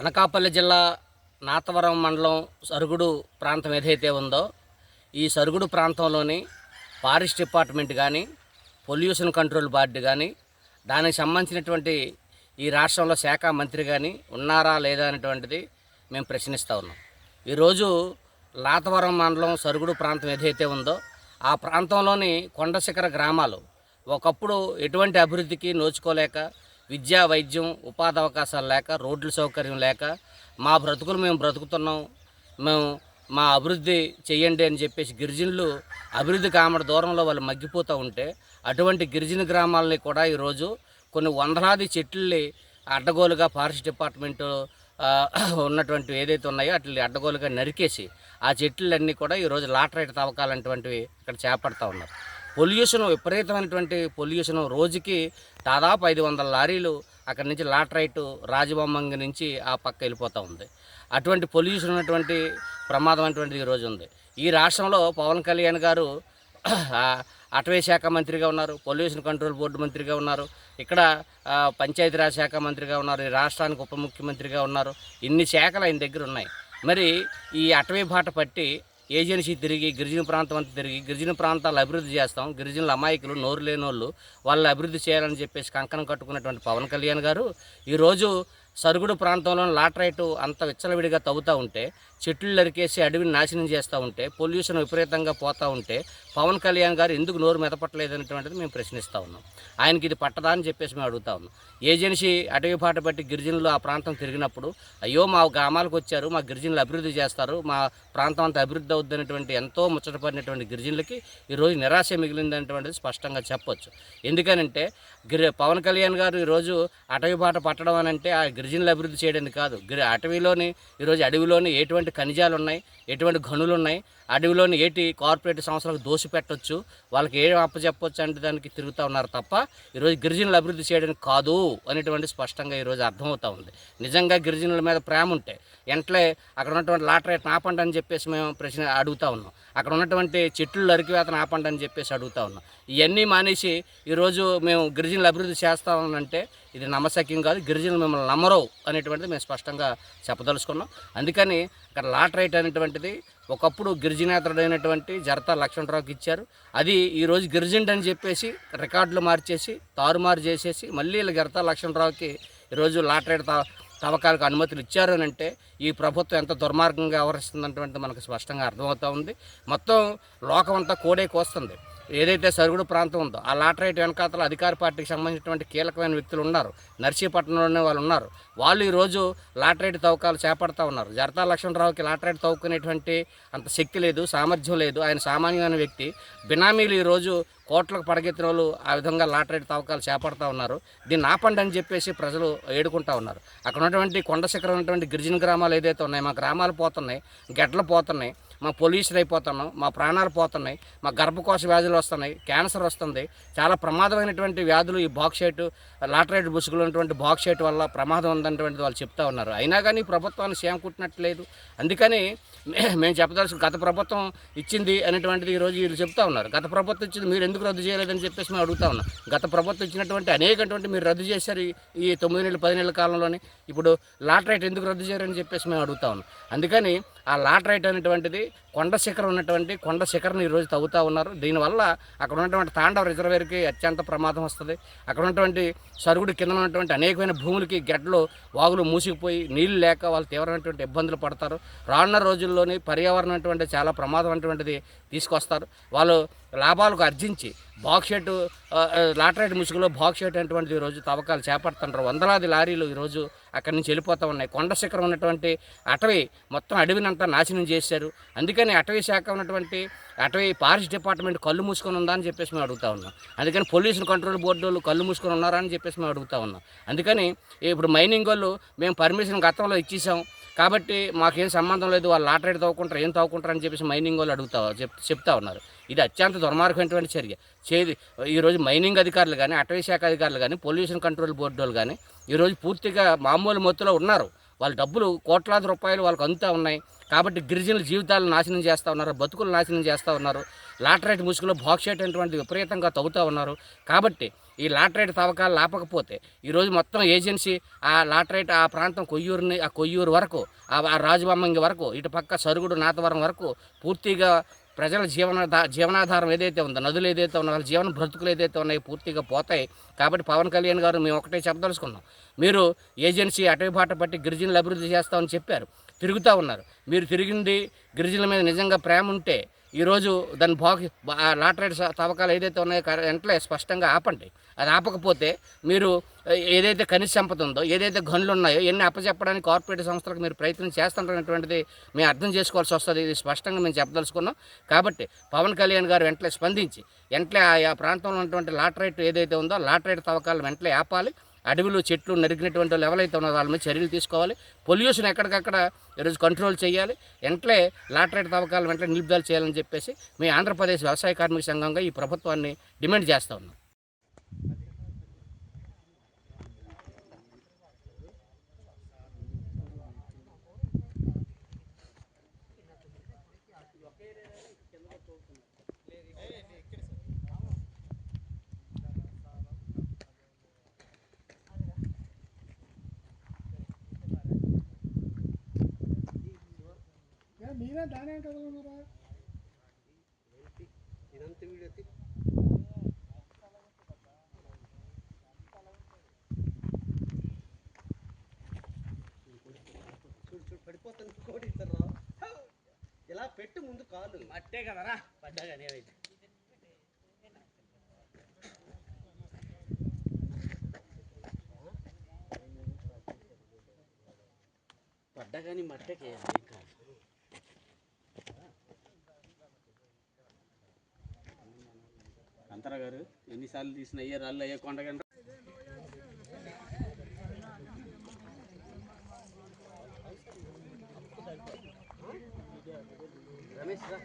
అనకాపల్లి జిల్లా నాతవరం మండలం సరుగుడు ప్రాంతం ఏదైతే ఉందో ఈ సరుగుడు ప్రాంతంలోని ఫారెస్ట్ డిపార్ట్మెంట్ కానీ పొల్యూషన్ కంట్రోల్ బోర్డు కానీ దానికి సంబంధించినటువంటి ఈ రాష్ట్రంలో శాఖ మంత్రి కానీ ఉన్నారా లేదా అనేటువంటిది మేము ప్రశ్నిస్తూ ఉన్నాం. ఈరోజు లాతవరం మండలం సరుగుడు ప్రాంతం ఏదైతే ఉందో ఆ ప్రాంతంలోని కొండశిఖర గ్రామాలు ఒకప్పుడు ఎటువంటి అభివృద్ధికి నోచుకోలేక విద్యా వైద్యం ఉపాధి అవకాశాలు లేక రోడ్ల సౌకర్యం లేక మా బ్రతుకులు మేము బ్రతుకుతున్నాం మేము మా అభివృద్ధి చేయండి అని చెప్పేసి గిరిజనులు అభివృద్ధి కామడ దూరంలో వాళ్ళు మగ్గిపోతూ ఉంటే అటువంటి గిరిజన గ్రామాలని కూడా ఈరోజు కొన్ని వందలాది చెట్లని అడ్డగోలుగా ఫారెస్ట్ డిపార్ట్మెంటు ఉన్నటువంటి ఏదైతే ఉన్నాయో అట్లా అడ్డగోలుగా నరికేసి ఆ చెట్లన్నీ కూడా ఈరోజు లాటరైట్ తవ్వకాలంటువంటివి ఇక్కడ చేపడతా ఉన్నారు. పొల్యూషన్ విపరీతమైనటువంటి పొల్యూషన్. రోజుకి దాదాపు ఐదు వందల లారీలు అక్కడి నుంచి లాట్రైట్ రాజబొమ్మంగి నుంచి ఆ పక్క వెళ్ళిపోతూ ఉంది. అటువంటి పొల్యూషన్ ఉన్నటువంటి ప్రమాదమైనటువంటిది ఈరోజు ఉంది. ఈ రాష్ట్రంలో పవన్ కళ్యాణ్ గారు అటవీ శాఖ మంత్రిగా ఉన్నారు పొల్యూషన్ కంట్రోల్ బోర్డు మంత్రిగా ఉన్నారు ఇక్కడ పంచాయతీరాజ్ శాఖ మంత్రిగా ఉన్నారు ఈ రాష్ట్రానికి ఉప ముఖ్యమంత్రిగా ఉన్నారు. ఇన్ని శాఖలు ఆయన దగ్గర ఉన్నాయి. మరి ఈ అటవీ బాట పట్టి ఏజెన్సీ తిరిగి గిరిజన ప్రాంతం అంతా తిరిగి గిరిజన ప్రాంతాలు అభివృద్ధి చేస్తాం. గిరిజనుల అమాయకులు నోరు లేని వాళ్ళు వాళ్ళు అభివృద్ధి చేయాలని చెప్పేసి కంకణం కట్టుకున్నటువంటి పవన్ కళ్యాణ్ గారు ఈరోజు సరుగుడు ప్రాంతంలో లాటరైట్ అంత విచ్చలవిడిగా తవ్వుతూ ఉంటే చెట్లు నరికేసి అడవిని నాశనం చేస్తూ ఉంటే పొల్యూషన్ విపరీతంగా పోతూ ఉంటే పవన్ కళ్యాణ్ గారు ఎందుకు నోరు మెదపట్లేదు అనేటువంటిది మేము ప్రశ్నిస్తూ ఉన్నాం. ఆయనకి ఇది పట్టదా అని చెప్పేసి మేము అడుగుతా ఉన్నాం. ఏజెన్సీ అటవీ పాట బట్టి గిరిజనులు ఆ ప్రాంతం తిరిగినప్పుడు అయ్యో మా గ్రామాలకు వచ్చారు మా గిరిజనులు అభివృద్ధి చేస్తారు మా ప్రాంతం అంతా అభివృద్ధి అవుద్దనేటువంటి ఎంతో ముచ్చటపడినటువంటి గిరిజనులకి ఈరోజు నిరాశ మిగిలిందనేటువంటిది స్పష్టంగా చెప్పొచ్చు. ఎందుకనంటే గిరి పవన్ కళ్యాణ్ గారు ఈరోజు అటవీ బాట పట్టడం అనంటే ఆ గిరిజనులు అభివృద్ధి చేయడానికి కాదు. గిరి అటవీలోని ఈరోజు అడవిలోని ఎటువంటి ఖనిజాలు ఉన్నాయి ఎటువంటి గనులు ఉన్నాయి అడవిలోని ఏటి కార్పొరేట్ సంస్థలకు దోషి పెట్టొచ్చు వాళ్ళకి ఏం అప్పచెప్పచ్చు అంటే దానికి తిరుగుతూ ఉన్నారు తప్ప ఈరోజు గిరిజనులు అభివృద్ధి చేయడానికి కాదు అనేటువంటి స్పష్టంగా ఈరోజు అర్థమవుతూ ఉంది. నిజంగా గిరిజనుల మీద ప్రేమ ఉంటే వెంటనే అక్కడ ఉన్నటువంటి లాటరేట్ ఆపండి అని చెప్పేసి మేము ప్రశ్న అడుగుతా ఉన్నాం. అక్కడ ఉన్నటువంటి చెట్లు నరికివేతను ఆపండి అని చెప్పేసి అడుగుతా ఉన్నాం. ఇవన్నీ మానేసి ఈరోజు మేము గిరిజనులు అభివృద్ధి చేస్తామనంటే ఇది నమ్మశక్యం కాదు గిరిజనులు మిమ్మల్ని నమ్మరు అనేటువంటిది మేము స్పష్టంగా చెప్పదలుచుకున్నాం. అందుకని అక్కడ లాటరైట్ అనేటువంటిది ఒకప్పుడు గిరిజనేతరుడైనటువంటి జరతా లక్ష్మణరావుకి ఇచ్చారు. అది ఈరోజు గిరిజనుడు అని చెప్పేసి రికార్డులు మార్చేసి తారుమారు చేసేసి మళ్ళీ వీళ్ళ జరతా లక్ష్మణరావుకి ఈరోజు లాటరైట్ తవ్వకాలకు అనుమతులు ఇచ్చారు అని అంటే ఈ ప్రభుత్వం ఎంత దుర్మార్గంగా వ్యవహరిస్తుందంటే మనకు స్పష్టంగా అర్థమవుతూ ఉంది. మొత్తం లోకం అంతా కోడే కోస్తుంది. ఏదైతే సరుగుడు ప్రాంతం ఉందో ఆ లాటరైట్ వెనకాతల అధికార పార్టీకి సంబంధించినటువంటి కీలకమైన వ్యక్తులు ఉన్నారు. నర్సీపట్నంలోనే వాళ్ళు ఉన్నారు. వాళ్ళు ఈరోజు లాటరైట్ తవ్వకాలు చేపడతా ఉన్నారు. జరతా లక్ష్మణరావుకి లాటరైట్ తవ్వుకునేటువంటి అంత శక్తి లేదు సామర్థ్యం లేదు. ఆయన సామాన్యమైన వ్యక్తి. బినామీలు ఈరోజు కోట్లకు పడగెత్తిన వాళ్ళు ఆ విధంగా లాటరైట్ తవ్వకాలు చేపడతా ఉన్నారు. దీన్ని ఆపండి అని చెప్పేసి ప్రజలు ఏడుకుంటా ఉన్నారు. అక్కడ ఉన్నటువంటి కొండ శిఖరం ఉన్నటువంటి గిరిజన గ్రామాలు ఏదైతే ఉన్నాయో మా గ్రామాలు పోతున్నాయి గెడ్లు పోతున్నాయి. మా పొల్యూషన్ అయిపోతున్నాం మా ప్రాణాలు పోతున్నాయి మా గర్భకోశ వ్యాధులు వస్తున్నాయి క్యాన్సర్ వస్తుంది. చాలా ప్రమాదమైనటువంటి వ్యాధులు ఈ బాక్సైట్ లాటరైట్ బుసుగులు ఉన్నటువంటి బాక్సైట్ వల్ల ప్రమాదం ఉందన్నటువంటిది వాళ్ళు చెప్తా ఉన్నారు. అయినా కానీ ప్రభుత్వాన్ని సేమకుట్టినట్లేదు అందుకని మే- మేము చెప్పదలసిన గత ప్రభుత్వం ఇచ్చింది అనేటువంటిది ఈరోజు వీళ్ళు చెప్తా ఉన్నారు. గత ప్రభుత్వం ఇచ్చింది మీరు ఎందుకు రద్దు చేయలేదని చెప్పేసి మేము అడుగుతా ఉన్నాం. గత ప్రభుత్వం ఇచ్చినటువంటి అనేకటువంటి మీరు రద్దు చేశారు ఈ- ఈ తొమ్మిది నెలలు పది నెలల కాలంలోనే. ఇప్పుడు లాటరైట్ ఎందుకు రద్దు చేయరని చెప్పేసి మేము అడుగుతా ఉన్నాం. అందుకని ఆ లాటరైట్ అనేటువంటిది కొండ శిఖరం ఉన్నటువంటి కొండ శిఖరం ఈరోజు తవ్వుతూ ఉన్నారు. దీనివల్ల అక్కడ ఉన్నటువంటి తాండవ రిజర్వేర్కి అత్యంత ప్రమాదం వస్తుంది. అక్కడ ఉన్నటువంటి సరుగుడు కింద ఉన్నటువంటి అనేకమైన భూములకి గడ్డలు వాగులు మూసుకుపోయి నీళ్ళు లేక వాళ్ళు తీవ్రమైనటువంటి ఇబ్బందులు పడతారు. రానున్న రోజుల్లోని పర్యావరణం అటువంటి చాలా ప్రమాదం అటువంటిది తీసుకొస్తారు. వాళ్ళు లాభాలకు అర్జించి బాక్సెట్ లాటరైట్ ముసుగులో బాక్సెట్ అటువంటిది ఈరోజు తవ్వకాలు చేపడుతుంటారు. వందలాది లారీలు ఈరోజు అక్కడి నుంచి వెళ్ళిపోతూ ఉన్నాయి. కొండ శిఖరం ఉన్నటువంటి అటవీ మొత్తం అడవినంతా నాశనం చేశారు. అందుకని అటవీ శాఖ ఉన్నటువంటి అటవీ ఫారెస్ట్ డిపార్ట్మెంట్ కళ్ళు మూసుకొని ఉందా అని చెప్పేసి మేము అడుగుతా ఉన్నాం. అందుకని పొల్యూషన్ కంట్రోల్ బోర్డు వాళ్ళు కళ్ళు మూసుకొని ఉన్నారా అని చెప్పేసి మేము అడుగుతా ఉన్నాం. అందుకని ఇప్పుడు మైనింగ్ వాళ్ళు మేము పర్మిషన్ గతంలో ఇచ్చేసాం. కాబట్టి మాకేం సంబంధం లేదు వాళ్ళు లాటరీ తవ్వుకుంటారు ఏం తవ్వుకుంటారు అని చెప్పేసి మైనింగ్ వాళ్ళు అడుగుతా చెప్ చెప్తా ఉన్నారు. ఇది అత్యంత దుర్మార్గమైనటువంటి చర్య. చేది ఈరోజు మైనింగ్ అధికారులు కానీ అటవీ శాఖ అధికారులు కానీ పొల్యూషన్ కంట్రోల్ బోర్డు వాళ్ళు కానీ ఈరోజు పూర్తిగా మామూలు మొత్తులో ఉన్నారు. వాళ్ళ డబ్బులు కోట్లాది రూపాయలు వాళ్ళకి అందుతూ ఉన్నాయి. కాబట్టి గిరిజనుల జీవితాలు నాశనం చేస్తూ ఉన్నారు బతుకులు నాశనం చేస్తూ ఉన్నారు. లాటరైట్ ముసుగులో బాక్సైట్ అనేటువంటి విపరీతంగా తవ్వుతూ ఉన్నారు. కాబట్టి ఈ లాటరైట్ తవ్వకాలు లేపకపోతే ఈరోజు మొత్తం ఏజెన్సీ ఆ లాటరైట్ ఆ ప్రాంతం కొయ్యూరుని ఆ కొయ్యూరు వరకు ఆ ఆ రాజబొమ్మంగి వరకు ఇటు పక్క సరుగుడు నాతవరం వరకు పూర్తిగా ప్రజల జీవన జీవనాధారం ఏదైతే ఉందో నదులు ఏదైతే ఉన్నాయో వాళ్ళ జీవన బ్రతుకులు ఏదైతే ఉన్నాయో పూర్తిగా పోతాయి. కాబట్టి పవన్ కళ్యాణ్ గారు మేము ఒకటే చెప్పదలుచుకున్నాం. మీరు ఏజెన్సీ అటవీ బాట పట్టి గిరిజనులు అభివృద్ధి చేస్తామని చెప్పారు. తిరుగుతూ ఉన్నారు. మీరు తిరిగింది గిరిజనుల మీద నిజంగా ప్రేమ ఉంటే ఈరోజు దాని బాగు ఆ లాటరైట్ తవ్వకాలు ఏదైతే ఉన్నాయో కర- వెంటనే స్పష్టంగా ఆపండి. అది ఆపకపోతే మీరు ఏదైతే ఖనిజ సంపద ఉందో ఏదైతే గనులు ఉన్నాయో ఎన్ని అప్పచెప్పడానికి కార్పొరేట్ సంస్థలకు మీరు ప్రయత్నం చేస్తుంటున్నటువంటిది మేము అర్థం చేసుకోవాల్సి వస్తుంది. ఇది స్పష్టంగా మేము చెప్పదలుచుకున్నాం. కాబట్టి పవన్ కళ్యాణ్ గారు వెంటనే స్పందించి వెంటనే ఆ ప్రాంతంలో ఉన్నటువంటి లాటరైట్ ఏదైతే ఉందో లాటరైట్ తవ్వకాలు వెంటనే ఆపాలి. అడవిలో చెట్లు నరికినటువంటి వాళ్ళు ఎవరైతే ఉన్నారో వాళ్ళ మీద చర్యలు తీసుకోవాలి. పొల్యూషన్ ఎక్కడికక్కడ ఈరోజు కంట్రోల్ చేయాలి. వెంటనే లాటరైట్ తవ్వకాలు వెంటనే నిలుపుదల చేయాలని చెప్పేసి మీ ఆంధ్రప్రదేశ్ వ్యవసాయ కార్మిక సంఘంగా ఈ ప్రభుత్వాన్ని డిమాండ్ చేస్తూ ఉన్నాం. మీరే? దానే ఉన్నారా పడిపోతాను కోడి ఇస్తారా ఇలా పెట్టు ముందు కాలు అట్టే కదరా పడ్డాగా నేనైతే పడ్డా కానీ మట్టకే అంతరా గారు ఎన్నిసార్లు తీసిన అయ్యే రాళ్ళు అయ్యే కొండగంట రమేష్ రా